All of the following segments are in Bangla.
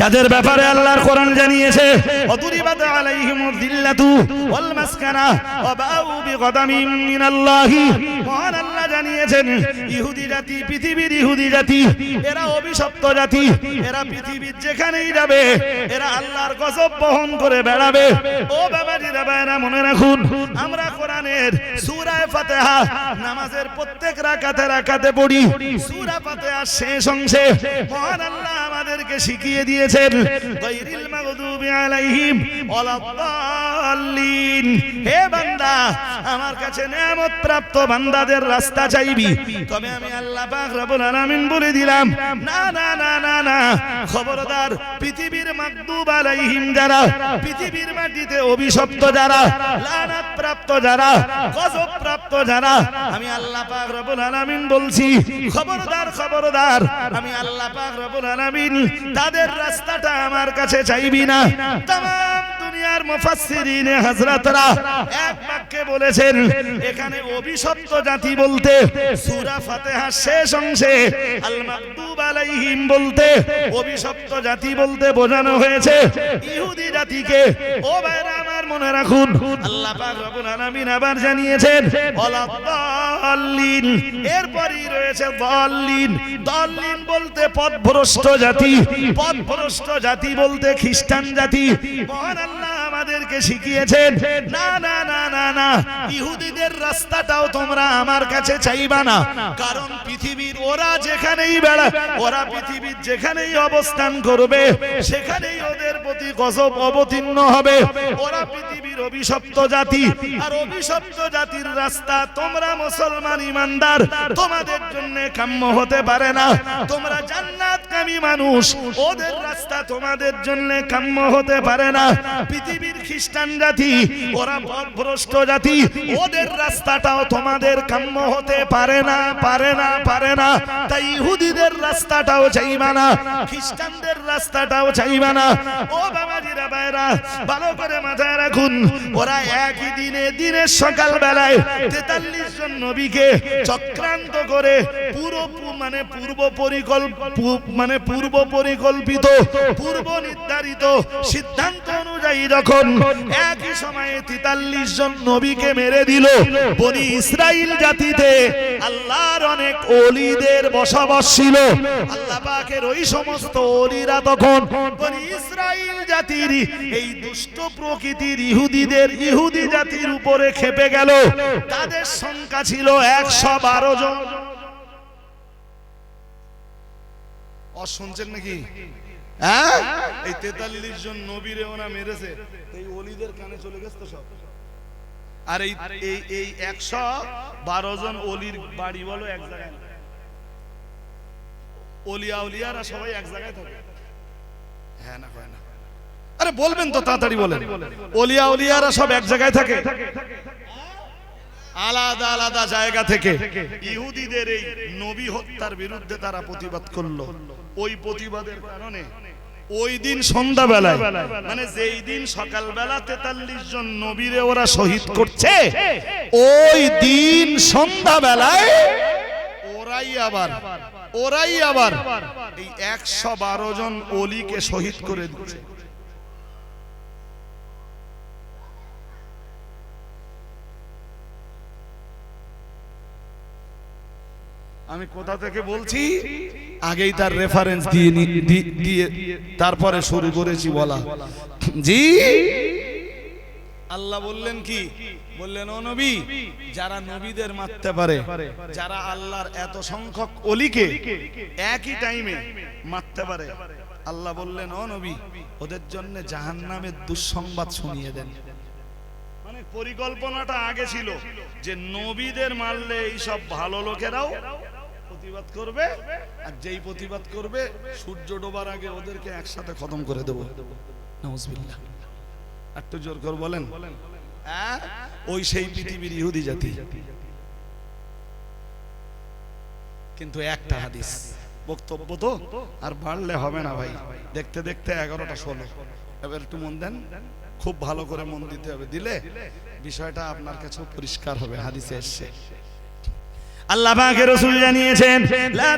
যাদের ব্যাপারে আল্লাহর কোরআন জানিয়েছে অতুরিবাত আলাইহিম দিল্লাতু ওয়াল মাসকানা ওয়া মিনাল্লাহি। আল্লাহ জানিয়েছেন, ইহুদি জাতি, পৃথিবীর ইহুদি জাতি, এরা অভিশপ্ত জাতি, এরা পৃথিবীর যেখানেই যাবে, এরা আল্লাহর গজব বহন করে বেড়াবে। ও বাবাজিরা ভাইরা মনে রাখুন, আমরা কোরআনের সূরায়ে ফাতিহা নামাজের প্রত্যেক রাকাতে রাকাতে পড়ি। সূরা ফাতিহা শেষ অংশে মহান আল্লাহ আমাদেরকে শিখিয়ে দিয়েছেন, গায়রিল মাগদুবি আলাইহিম ওয়ালাদ-দাল্লিন। হে বান্দা, আমার কাছে নিয়ামত প্রাপ্ত বান্দাদের রাস্তা চাইবি। তবে আমি আল্লাহ পাক রব্বুল আলামিন বলে দিলাম, না না না না না। খবরদার, পৃথিবীর মাগদুব আলাইহিম যারা, পৃথিবীর মাটিতে অভিশপ্ত যারা লানাত প্রাপ্ত যারা গজব প্রাপ্ত যারা, আমি আল্লাহ পাক রব্বুল আলামিন বলছি, খবরদার খবরদার, আমি আল্লাহ পাক রব্বুল আলামিন তাদের রাস্তাটা আমার কাছে চাইবি না। তাম দুনিয়ার মুফাসসিরিন হযরতরা এক বাক্যে বলেছেন, এখানে অভিশপ্ত জাতি বলতে, সূরা ফাতিহা শেষ অংশে আল মাকদুব আলাইহিম বলতে, অভিশপ্ত জাতি বলতে বোঝানো হয়েছে। ইহুদি জাতিকে, ও ভাইরা আমার মনে রাখুন, আল্লাহ পাক রব্বুল আলামিন আবার জানিয়েছেন ওয়ালাদ-দাল্লিন এরপরই রয়েছে দাল্লিন। দাল্লিন বলতে জাতি। জাতি বলতে খ্রিস্টান জাতি। আমাদেরকে শিখিয়েছেন, না না না না না, ইহুদিদের রাস্তাটাও তোমরা আমার কাছে চাইবা না। কারণ পৃথিবীর ওরা যেখানেই বেড়া, ওরা পৃথিবীর যেখানেই অবস্থান করবে, সেখানেই ওদের প্রতি গজব অবতীর্ণ হবে। ওরা ওদের তোমাদের জন্য কাম্য হতে পারে না। পৃথিবীর খ্রিস্টান জাতি, ওরা ভ্রষ্ট জাতি। ওদের রাস্তাটাও তোমাদের কাম্য হতে পারে না পারে না পারে না। তাই ইহুদিদের রাস্তাটাও চাইবা না। খ্রিস্টানদের রাস্তাটাও চাইবা না। ও বাবাজিরা বাইরা ভালো করে মাথায় রাখুন। ওরা একই দিনে দিনের সকাল বেলায় তেতাল্লিশ জন নবীকে চক্রান্ত করে পুরো মানে পূর্ব পরিকল্প মানে পূর্ব পরিকল্পিত, পূর্ব নির্ধারিত সিদ্ধান্ত অনুযায়ী যখন একই সময়ে তেতাল্লিশ জন নবীকে মেরে দিল বনি ইসরাইল জাতিতে, আল্লাহর অনেক অলিদের বসবাস ছিল। আল্লাহ পাকের ওই সমস্ত অলিরা তখন বনি ইসরাইল জাতির এই দুষ্ট প্রকৃতির ইহুদিদের ইহুদি জাতির উপরে খেপে গেল। তাদের সংখ্যা ছিল একশো বারো জন। শুনছেন নাকি? হ্যাঁ? এই তেতাল্লিশ জন মেরেছে। এই অলিদের কানে চলে গেছে তো সব। আর এই এই এই একশো বারো জন অলির বাড়ি বলো এক জায়গায়। অলিয়া উলিয়ারা সবাই এক জায়গায় থাকে। হ্যাঁ না, হয় না। আরে বলবেন তো তাড়াতাড়ি বলেন। অলিয়া উলিয়ারা সব এক জায়গায় থাকে। আলাদা আলাদা জায়গা থেকে। ইহুদিদের এই নবী হত্যার বিরুদ্ধে তারা প্রতিবাদ করল। ওই প্রতিবাদের কারণে ওই দিন সন্ধ্যাবেলায় মানে যেই দিন সকালবেলা তেতাল্লিশ জন নবীরে ওরা শহীদ করছে, ওই দিন সন্ধ্যাবেলায় ওরাই আবার ওরাই আবার এই একশো বারো জন অলিকে শহীদ করে দিচ্ছে। আমি কোথা থেকে বলছি? আগেই তার রেফারেন্স দিয়ে দিয়ে তারপরে শুরু করেছি, বলা। জি? আল্লাহ বললেন কি? বললেন, ও নবী, যারা নবীদের মারতে পারে, যারা আল্লাহর এত সংখ্যক অলিকে একই টাইমে মারতে পারে, আল্লাহ বললেন, ও নবী, ওদের জন্য জাহান্নামের দুঃসংবাদ শুনিয়ে দেন। মানে পরিকল্পনাটা আগে ছিল যে নবীদের মারলে এই সব ভালো লোকেরাও প্রতিবাদ করবে, আর যেই প্রতিবাদ করবে, সূর্য ডোবার আগে ওদেরকে একসাথে খতম করে দেবো। একটু জোর করে বলেন। হ্যাঁ? ওই সেই পৃথিবীর ইহুদি জাতি। কিন্তু একটা হাদিস, বক্তব্য তো, আর বাড়লে হবে না ভাই। দেখতে দেখতে এগারোটা ষোলো। এবার একটু মন দেন। খুব ভালো করে মন দিতে হবে। দিলে বিষয়টা আপনার কাছেও পরিষ্কার হবে, হাদিসে এসছে। আল্লাহ পাকের রাসূল জানিয়েছেন, লা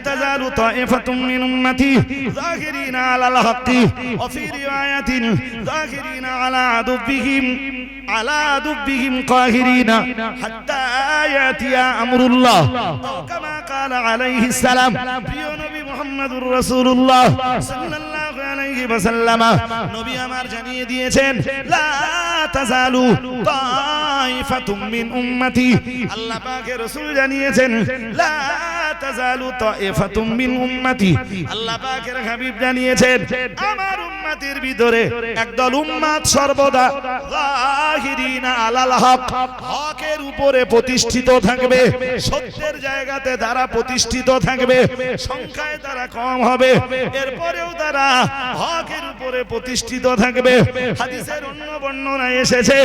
মিন উম্মতি যাহিরিনা আলাল ওয়া ফি রিওয়ায়াতিন যাহিরিনা আলা আদুবিহিম আলা আদুবিহিম কাহিরিনা হাত্তা আমরুল্লাহ। কামা আলাইহিস সালাম, প্রিয় নবী রাসূলুল্লাহ সাল্লাল্লাহু আলাইহি ওয়াসাল্লাম। নবী আমার জানিয়ে দিয়েছেন, লা তাজালু তাইফাতুম মিন উম্মতি। আল্লাহ পাকের রাসূল জানিয়েছেন, লা তাজালু তাইফাতুম মিন উম্মতি। আল্লাহ পাকের হাবিব জানিয়েছেন, আমার উম্মতের ভিতরে একদল উম্মাত সর্বদা যাহিরিনা আলাল হক, হকের উপরে প্রতিষ্ঠিত থাকবে, সত্যের জায়গাতে তারা প্রতিষ্ঠিত থাকবে, সংখ্যায় তারা কম হবে, এরপরেও তারা হকের উপরে প্রতিষ্ঠিত থাকবে। হাদিসের অন্য বর্ণনা এসেছে।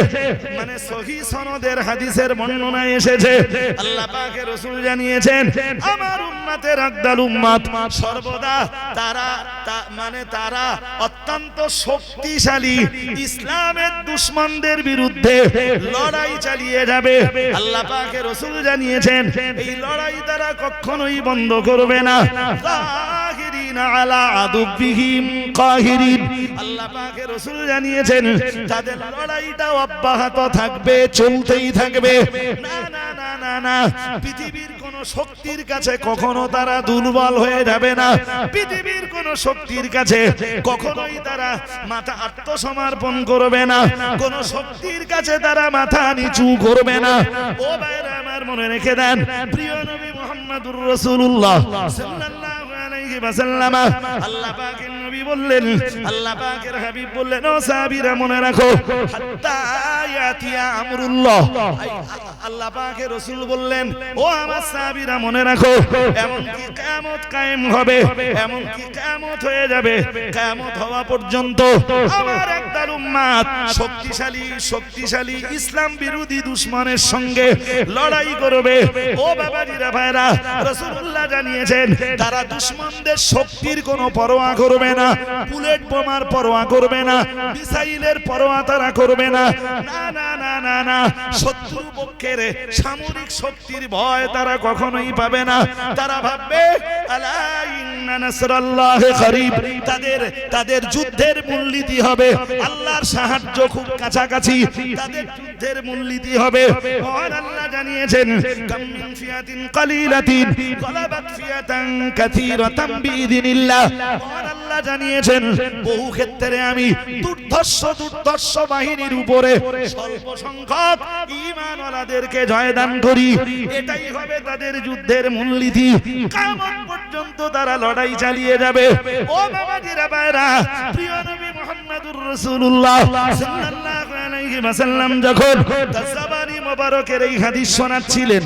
মানে সহি সনদের হাদিসের বর্ণনা এসেছে। আল্লাহ পাকের রাসূল জানিয়েছেন, আমার উম্মতের একদল উম্মত সর্বদা তারা মানে তারা অত্যন্ত শক্তিশালী ইসলামের দুশ্মনদের বিরুদ্ধে লড়াই চালিয়ে যাবে। আল্লাহ পাকের রাসূল জানিয়েছেন, এই লড়াই তারা কখনোই বন্ধ করবে না। আলা আদুবিহিম কাহিরিন আল্লাহ পাকের রাসূল জানিয়েছেন, তাদের লড়াইটা অব্যাহত থাকবে, চলতেই থাকবে। না না না না পৃথিবীর কোন শক্তির কাছে কখনো তারা দুর্বল হয়ে যাবে না। পৃথিবীর কোন শক্তির কাছে কখনোই তারা মাথা আত্মসমর্পণ করবে না। কোন শক্তির কাছে তারা মাথা নিচু করবে না। ও ভাইরা আমার মনে রেখে দেন, প্রিয় নবী মুহাম্মদুর রাসূলুল্লাহ সাল্লাল্লাহু আলাইহি ওয়াসাল্লাম, আল্লাহ পাকের নবী বললেন, আল্লাহ পাকের হাবিব বললেন, ও সাহাবীরা, মনে রাখো, হাত্তা ইয়াতিয়া আমরুল্লাহ। আল্লাহ পাকের রাসূল বললেন, ও আমার সাহাবীরা, মনে রাখো, এমন কি কিয়ামত কায়েম হবে, এমন কি কিয়ামত হয়ে যাবে, কিয়ামত হওয়া পর্যন্ত আমার একদল উম্মাত শক্তিশালী শক্তিশালী ইসলাম বিরোধী দুশমনের সঙ্গে লড়াই করবে। ও বাবাজিরা, ভাইরা, রাসূলুল্লাহ জানিয়েছেন, তারা দুশমনদের শক্তির কোনো পরোয়া করবে না। বুলেট বোমার পরোয়া করবে না, মিসাইলের পরোয়া তারা করবে না। না না না না না শত্রু পক্ষের সামরিক শক্তির ভয় তারা কখনোই পাবে না। তারা ভাববে তাদের তাদের যুদ্ধের হবে আল্লাহর সাহায্য খুব কাছাকাছি। তাদের যুদ্ধের মূলনীতি হবে আল্লাহ জানিয়েছেন ফিয়াতিন মহান আল্লাহ জানিয়েছেন, বহু ক্ষেত্রে আমি দুর্ধর্ষ দুর্ধর্ষ বাহিনীর উপরে সংখ্যক ঈমানওয়ালাদেরকে জয়দান করি। এটাই হবে তাদের যুদ্ধের মূলনীতি। পর্যন্ত তারা লড়াই চালিয়ে যাবে। ও বাবাজিরা ভাইরা প্রিয় নবী মোবারকের এই হাদিস শোনাচ্ছিলেন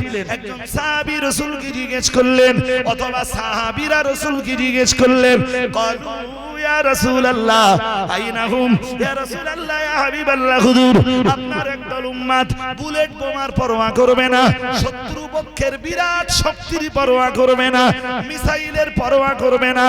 জিজ্ঞেস করলেন, অথবা সাহাবীরা রাসূলকে জিজ্ঞেস করলেন ক্বালু ইয়া আপনার উম্মত বুলেট বোমার পরোয়া করবে না, শত্রু পক্ষের বিরাট শক্তির পরোয়া করবে না, মিসাইলের পরোয়া করবে না।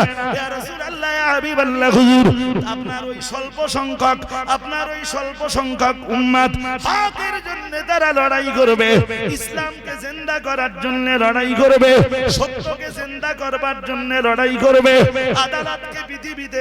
আপনার ওই স্বল্প সংখ্যক, আপনার ওই স্বল্প সংখ্যক উম্মত হকের জন্য তারা লড়াই করবে, ইসলামকে জিন্দা করার জন্য লড়াই করবে, সত্যকে জিন্দা করবার জন্য লড়াই করবে, আদালতকে পৃথিবীতে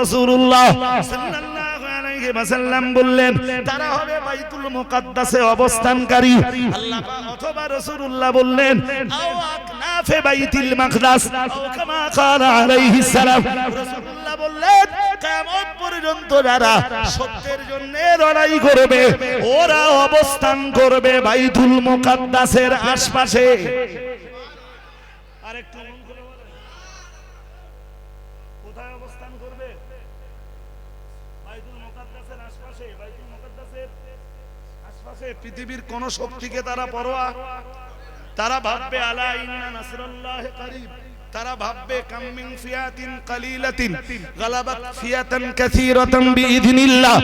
রাসূলুল্লাহ সাল্লাল্লাহু আলাইহি ওয়াসাল্লাম বললেন, তারা হবে বাইতুল অবস্থানকারী। আল্লাহ অথবা রাসূলুল্লাহ বললেন, আও আকনাফে বাইতিল কামা রাসূলুল্লাহ বললেন কিয়ামত পর্যন্ত যারা সত্যের জন্য লড়াই করবে, ওরা অবস্থান করবে বাইতুল আশপাশে। আরেকটু। কোথায় অবস্থান করবে? আশপাশে পৃথিবীর কোন শক্তিকে তারা পরোয়া? তারা ভাববে তারা ভাববে, কামিং ফিয়াতিন কালিলাতিন, গালাবাত ফিয়াতান কাসীরাতান বিইذنিল্লাহ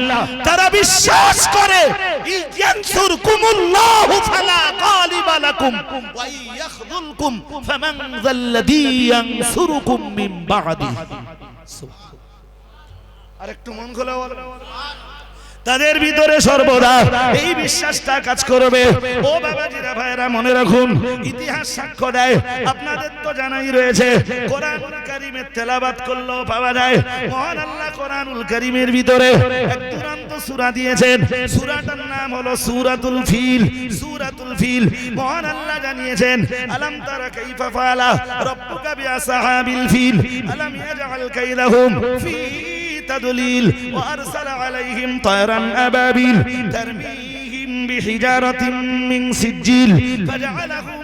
তারা বিশ্বাস করে ফালা গালিবা লাকুম ওয়া ইয়াখযুলকুম ফামান যাল্লাযী ইয়ানসুরকুম মিন মন খোলা তাদের ভিতরে সর্বদা এই বিশ্বাসটা কাজ করবে। ও বাবাজিরা ভাইরা মনে রাখুন ইতিহাস সাক্ষ্য দেয়। আপনাদের তো জানাই রয়েছে কোরআনুল কারিমের তেলাবাত করলেও পাওয়া যায়। মহান আল্লাহ কোরআনুল কারিমের ভিতরে এক মতো সূরা দিয়েছেন। সূরাটার নাম হলো সূরাতুল ফিল। সূরাতুল ফিল। মহান আল্লাহ জানিয়েছেন, আলাম তারা কাইফা ফালা রব্বুকা বিআসহাবিল ফিল। আলাম ইয়াজআল কাইলাহুম ফি তাদলিল ওয়া আরসালা আলাইহিম তায়রান আবাবিল। তারমিহিম বিহিজারাতিন মিন সিজিল ফাজআলাহুম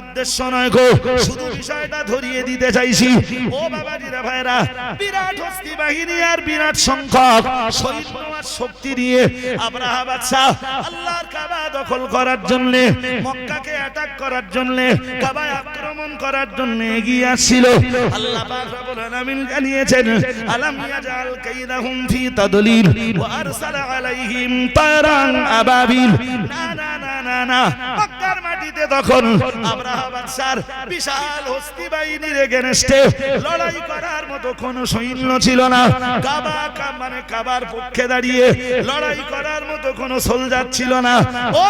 উদ্দেশ্য নয় গো। শুধু বিষয়টা ধরিয়ে দিতে চাইছি। ও ভাইরা বিরাট হস্তি বাহিনী আর বিরাট শহীদ শক্তি দিয়ে আব্রাহা বাদশাহ আল্লাহর কাবা দখল করার জন্য মক্কাকে অ্যাটাক করার জন্য, কাবায় আক্রমণ করার জন্য এগিয়ে আসছিল। আল্লাহ পাক রব্বুল আলামিন জানিয়েছেন, আলাম ইয়াজাল কাইদাহুম ফি তাদলিল ওয়া আরসালা আলাইহিম তারান আবাবিল। না না না না না। মাটিতে তখন বিশাল হস্তি বাহিনীর লড়াই করার মতো সৈন্য ছিল না। মানে কাবার পক্ষে দাঁড়িয়ে লড়াই করার মতো সোলজার ছিল না। ও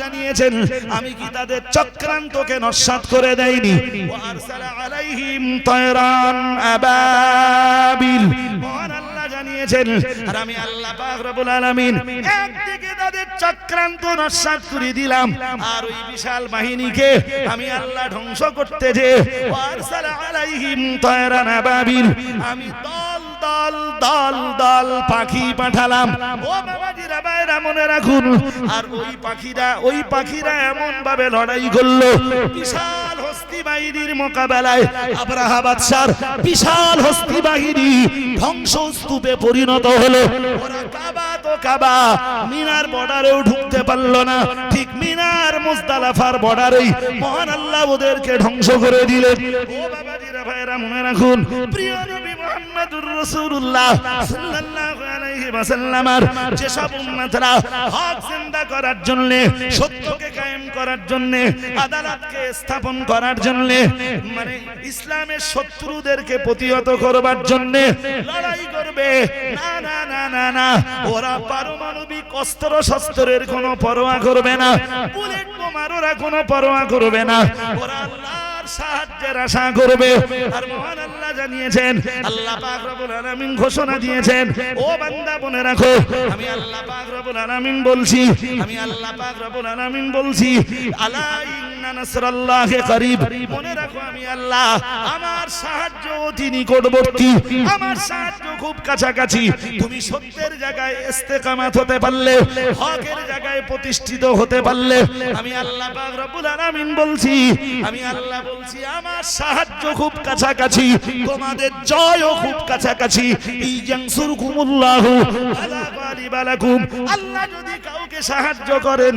জানিয়েছেন, আমি কি তাদের চক্রান্তকে করে মহান আল্লাহ আর আমি আল্লাহ পাক রব্বুল আলামিন একদিকে তাদের চক্রান্ত নস্যাৎ করে দিলাম আর ওই বিশাল বাহিনীকে আমি আল্লাহ ধ্বংস করতে যে আলাইহিম তায়রান আবাবিল আমি দল দল দল পাখি পাঠালাম। ও বাবাজিরা বাইরা মনে রাখুন। আর ওই পাখিরা ওই পাখিরা এমন ভাবে লড়াই করল। বিশাল হস্তি বাহিনীর মোকাবেলায় আব্রাহা বাদশার বিশাল হস্তি বাহিনী ধ্বংস স্তূপে পরিণত হলো। ওরা কাবা তো কাবা, মিনার বর্ডারেও ঢুকতে পারল না। ঠিক মিনার মুজদালাফার বর্ডারেই মহান আল্লাহ ওদেরকে ধ্বংস করে দিলেন। ও বাবাজিরা ভাইরা মনে রাখুন। প্রিয় মুহাম্মদুর রাসূলুল্লাহ সাল্লাল্লাহু আলাইহি ওয়াসাল্লামার যেসব উম্মতরা হক জিন্দা করার জন্য, সত্যকে কায়েম করার জন্য, আদালতকে স্থাপন করার জন্য মানে ইসলামের শত্রুদেরকে প্রতিহত করবার জন্য লড়াই করবে, না না না না না, ওরা পারমাণবিক অস্ত্র শস্ত্রের কোনো পরোয়া করবে না, বুলেট বোমার ওরা কোনো পরোয়া করবে না, ওরা আল্লাহর সাহায্যের আশা আল্লাহ জানিয়েছেন, আল্লাহ পাক রব্বুল ঘোষণা দিয়েছেন, ও বান্দা, মনে বলছি, আমি আল্লাহ পাক রব্বুল আলামিন বলছি, আলা প্রতিষ্ঠিত হতে পারলে। আমি আল্লাহ বলছি, আমি আল্লাহ বলছি, আমার সাহায্য খুব কাছাকাছি, তোমাদের জয়ও খুব কাছাকাছি। আল্লাহ যদি কাউকে সাহায্য করেন,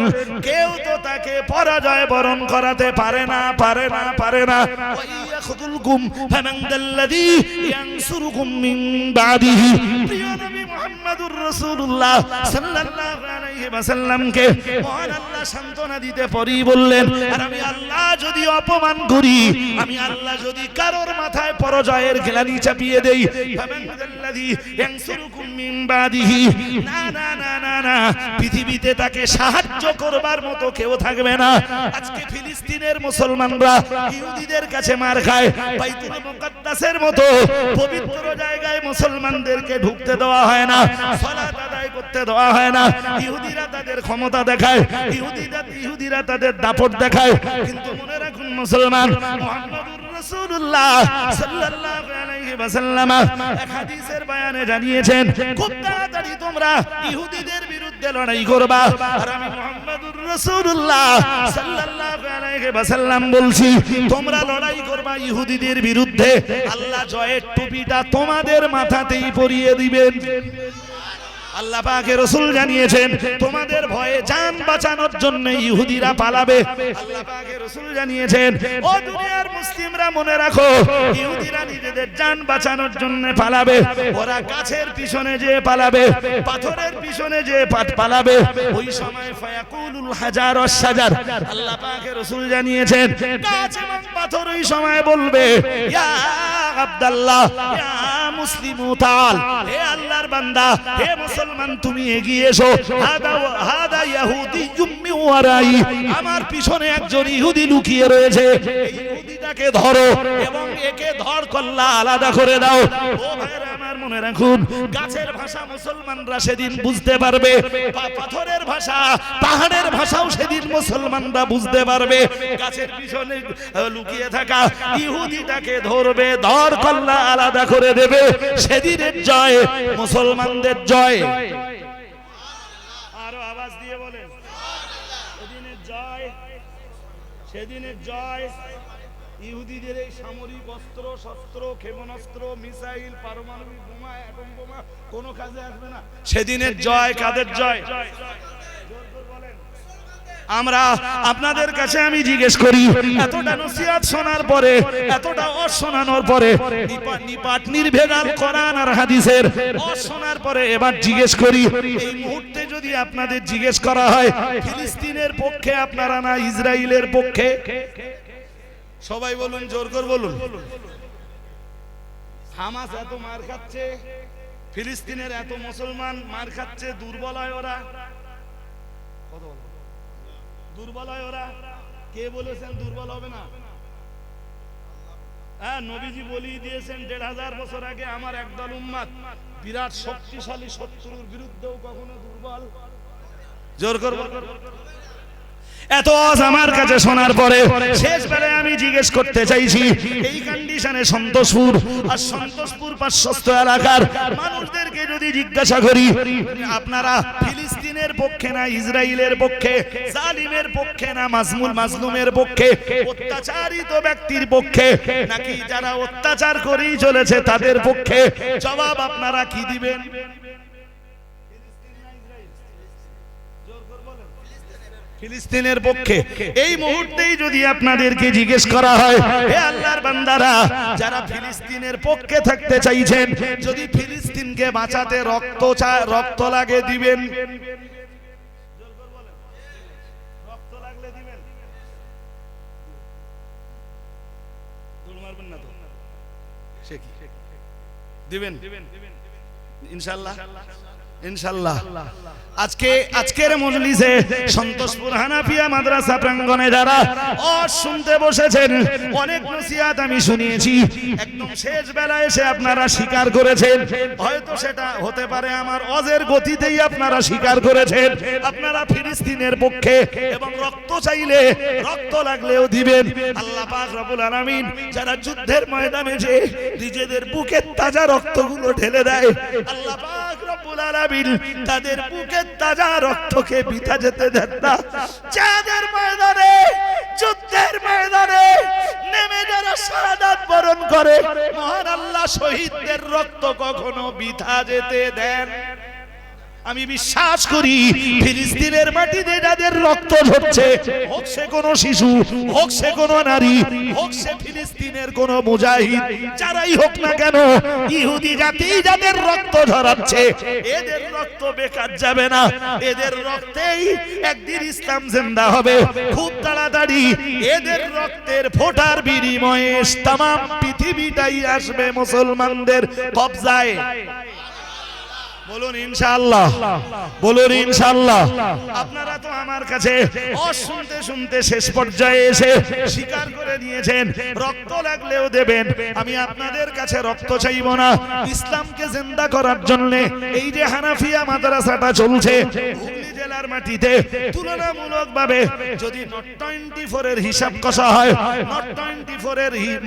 কেউ তো তাকে পরাজয় বরণ করাতে পারে না পারে না পারে না। ওয়া গুম ফামান দাল্লাযী ইয়ানসুরুকুম মিন বাদিহি। প্রিয় নবী মুহাম্মদুর রাসূলুল্লাহ সাল্লাল্লাহু আলাইহি ওয়াসাল্লামকে মহান আল্লাহ সান্ত্বনা দিতে পরই বললেন, আর আমি আল্লাহ যদি অপমান করি, আমি আল্লাহ যদি কারোর মাথায় গ্লানি চাপিয়ে দেই ইয়ানসুরকুম মিন বাদিহি। না না না না, পৃথিবীতে তাকে সাহায্য করবার মতো কেউ থাকবে না। আজকে ফিলিস্তিনের মুসলমানরা ইহুদিদের কাছে মার খায়, বাইতুল মুকাদ্দাসের মতো পবিত্র জায়গায় মুসলমানদেরকে ঢুকতে দেওয়া হয় না। সালাত আদায় করতে দেওয়া হয় না। ইহুদিরা তাদের ক্ষমতা দেখায়। ইহুদিরা ইহুদিরা তাদের দাপট দেখায়। কিন্তু মনে রাখুন মুসলমান রাসূলুল্লাহ সাল্লাল্লাহু আলাইহি ওয়াসাল্লাম এক হাদিসের বয়ানে জানিয়েছেন খুব তাড়াতাড়ি তোমরা ইহুদিদের বিরুদ্ধে তোমরা লড়াই করবা ইহুদিদের বিরুদ্ধে। আল্লাহ জয়ের টুপিটা তোমাদের মাথাতেই পরিয়ে দিবেন। আল্লাহ পাকে রসুল জানিয়েছেন, তোমাদের ভয়ে জান বাঁচানোর জন্য ইহুদিরা পালাবে। আল্লাহ পাকে রসুল জানিয়েছেন, ও দুনিয়ার মুসলিমরা মনে রাখো, ইহুদিরা নিজেদের জান বাঁচানোর জন্য পালাবে। ওরা গাছের পিছনে যে পালাবে, পাথরের পিছনে যে পাট- পালাবে। ওই সময় ফায়াকুলুল হাজার সাজার আল্লাহ পাকে রসুল জানিয়েছেন, গাছ এবং পাথর ওই সময় বলবে, ইয়া মুসলিমু তাল হে আল্লাহর বান্দা, হে মুসলমান, তুমি এগিয়ে এসো। হাদা হাদা ইহুদি জুম্মি ওয়ারাই, আমার পিছনে একজন ইহুদি লুকিয়ে রয়েছে। ইহুদিটাকে ধরো এবং একে ধর কল্লা আলাদা করে দাও। ও ভাইরা মনে রাখুন, গাছের ভাষা মুসলমানরা সেদিন বুঝতে পারবে পাথরের ভাষা, পাহাড়ের ভাষাও সেদিন মুসলমানরা বুঝতে পারবে। গাছের পিছনে লুকিয়ে থাকা ইহুদিটাকে ধরবে, ধর কল্লা আলাদা করে দেবে। সেদিনের জয়, মুসলমানদের জয়। আরও আওয়াজ দিয়ে বলেন। সেদিনের জয় সেদিনের জয় ইহুদিদের এই সামরিক অস্ত্র শস্ত্র ক্ষেপণাস্ত্র মিসাইল পারমাণবিক বোমা অ্যাটম বোমা কোনো কাজে আসবে না। সেদিনের জয় কাদের জয়? আমরা আপনাদের কাছে আমি জিজ্ঞেস করি এতটা নসিহত শোনার পরে এতটা অশোনানোর পরে নিপাট নির্ভেজাল কোরআন আর হাদিসের অশোনার পরে এবার জিজ্ঞেস করি এই মুহূর্তে যদি আপনাদের জিজ্ঞেস করা হয় ফিলিস্তিনের পক্ষে আপনারা না ইসরায়েলের পক্ষে? সবাই বলুন, জোর করে বলুন। হামাস এত মার খাচ্ছে, ফিলিস্তিনের এত মুসলমান মার খাচ্ছে দুর্বল হয় ওরা। দুর্বল হয় ওরা। কে বলেছেন দুর্বল হবে না? হ্যাঁ নবীজি বলিয়ে দিয়েছেন, দেড় হাজার বছর আগে আমার একদল উম্মাদ বিরাট শক্তিশালী শত্রুর বিরুদ্ধেও কখনো দুর্বল। জোর করব এত আজ আমার কাছে শোনার পরে শেষ বেলায় আমি জিজ্ঞেস করতে চাইছি, এই কন্ডিশনে সন্তোষপুর আর সন্তোষপুর পার্শ্বস্থ এলাকার মানুষদেরকে যদি জিজ্ঞাসা করি, আপনারা ফিলিস্তিনের পক্ষে না ইসরায়েলের পক্ষে, জালিমের পক্ষে না মাজমুল মাজলুমের পক্ষে, অত্যাচারিত ব্যক্তির পক্ষে, নাকি যারা অত্যাচার করেই চলেছে তাদের পক্ষে? জবাব আপনারা কি দিবেন? ফিলিস্তিনের পক্ষে। এই মুহূর্তেই যদি আপনাদেরকে জিজ্ঞেস করা হয় হে আল্লাহর বান্দারা যারা ফিলিস্তিনের পক্ষে থাকতে চাইছেন যদি ফিলিস্তিনকে বাঁচাতে রক্ত চা- রক্ত লাগে দিবেন। দিবেন? ইনশাল্লাহ ইনশাল্লাহ আজকে আজকের মজলিসে সন্তোষপুর হানাফিয়া মাদ্রাসা প্রাঙ্গণে যারা ও শুনতে বসেছেন, অনেক নসিহাত আমি শুনিয়েছি। একদম শেষ বেলায় এসে আপনারা স্বীকার করেছেন। হয়তো সেটা হতে পারে আমার অজের গতিতেই আপনারা স্বীকার করেছেন। আপনারা ফিলিস্তিনের পক্ষে এবং রক্ত চাইলে রক্ত লাগলেও দিবেন। আল্লাহ পাক রব্বুল আলামিন যারা যুদ্ধের ময়দানে যে নিজেদের বুকের তাজা রক্তগুলো ঢেলে দেয়, আল্লাহ পাক তাদের বুকের তাজা রক্তকে বিতা যেতে দেন না। চাঁদের ময়দানে, যুদ্ধের ময়দানে নেমে যারা শাহাদাত বরণ করে, মহান আল্লাহ শহীদদের রক্ত কখনো বিথা যেতে দেন। আমি বিশ্বাস করি ফিলিস্তিনের মাটিতে যাদের রক্ত ঝরছে, হোক সে কোনো শিশু, হোক সে কোনো নারী, হোক সে ফিলিস্তিনের কোনো মুজাহিদ, যারাই হোক না কেন, ইহুদি জাতি যাদের রক্ত ঝরাচ্ছে, এদের রক্ত বেকার যাবে না, এদের রক্তেই একদিন ইসলাম জিন্দা হবে। খুব তাড়াতাড়ি এদের রক্তের ফোটার বিনিময়ে তাম পৃথিবীটাই আসবে মুসলমানদের কবজায়। বলুন ইনশাআল্লাহ। বলুন ইনশাআল্লাহ। আপনারা তো আমার কাছে অশুনতে শুনতে শেষ পর্যায়ে এসে স্বীকার করে নিয়েছেন রক্ত লাগলেও দেবেন। আমি আপনাদের কাছে রক্ত চাইব না। ইসলামকে জিন্দা করার জন্য এই যে হানাফিয়া মাদ্রাসাটা চলছে হুগলি মাটিতে তুলনামূলক ভাবে যদি হিসাব কষা হয়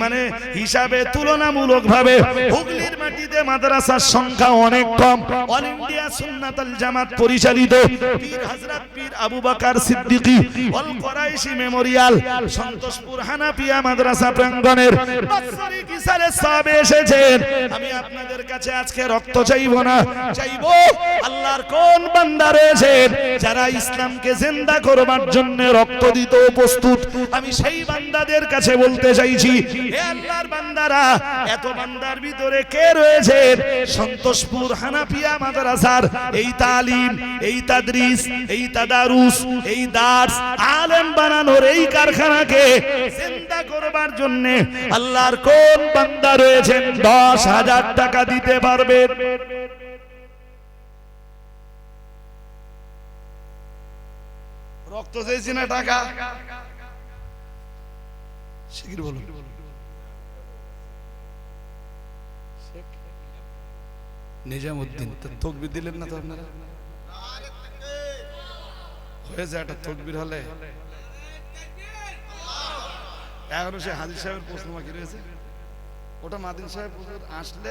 মানে হিসাবে তুলনামূলক ভাবে হুগলির মাটিতে মাদ্রাসার সংখ্যা অনেক কম। অল ইন্ডিয়া সুন্নাতাল জামাত পরিচালিত পীর হযরত পীর আবু বকর সিদ্দিকী অল কোরাইশি মেমোরিয়াল সন্তোষপুর হানাফিয়া মাদ্রাসা প্রাঙ্গণের বাৎসরিক এসেছেন। আমি আপনাদের কাছে আজকে রক্ত চাইব না। চাইব আল্লাহর কোন বান্দা রয়েছেন? যারা ইসলামকে জিন্দা করবার জন্য রক্ত দিতে প্রস্তুত, আমি সেই বান্দাদের কাছে বলতে চাইছি, হে আল্লাহর বান্দারা, এত বান্দার ভিতরে কে রয়েছে? সন্তোষপুর হানাফিয়া মাদ্রাসার এই তালিম, এই তাদরিস, এই তাদারুস, এই দার্স আলেম বানানোর এই কারখানাকে চিন্তা করবার জন্য আল্লাহর কোন বান্দা রয়েছেন? দশ হাজার টাকা দিতে পারবেন রক্ত চেয়েছি না টাকা। নিজামুদ্দিন, তো দিলেন না তো আপনারা? হয়েছে একটা তকবির হলে। এখনও সে হাজির সাহেবের প্রশ্ন বাকি রয়েছে। ওটা মাদিন সাহেব আসলে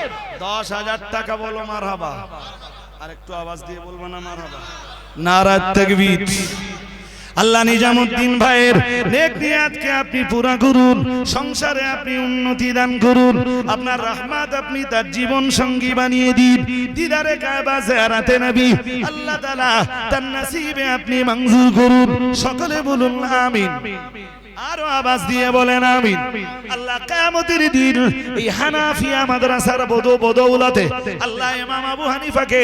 দশ হাজার টাকা বলো মারহাবা। আর একটু আওয়াজ দিয়ে বলব না মারহাবা। নারায় তাকবীর। আল্লাহ নিজামুদ্দিন ভাইয়ের নেক নিয়াতকে আপনি পুরা করুন, সংসারে আপনি উন্নতি দান করুন, আপনার রহমত আপনি তার জীবন সঙ্গী বানিয়ে দিন। দিদারে কাবা জিয়ারাতে নবী, আল্লাহ তাআলা তার নসিবে আপনি মঞ্জুর করুন। সকলে বলুন, আমিন। আরও আওয়াজ দিয়ে বলেন আমিন। আল্লাহ কিয়ামতের দিন এই হানাফিয়া মাদ্রাসার বদৌ বদৌলতে আল্লাহ ইমাম আবু হানিফাকে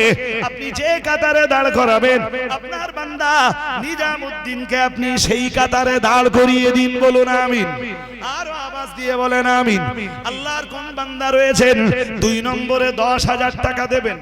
আপনি যে কাতারে দাঁড় করাবেন, আপনার বান্দা নিজামউদ্দিনকে আপনি সেই কাতারে দাঁড় করিয়ে দিন বলুন আমিন। আরও আওয়াজ দিয়ে বলেন আমিন। আল্লাহর কোন বান্দা রয়েছেন, দুই নম্বরে দশ হাজার টাকা দেবেন।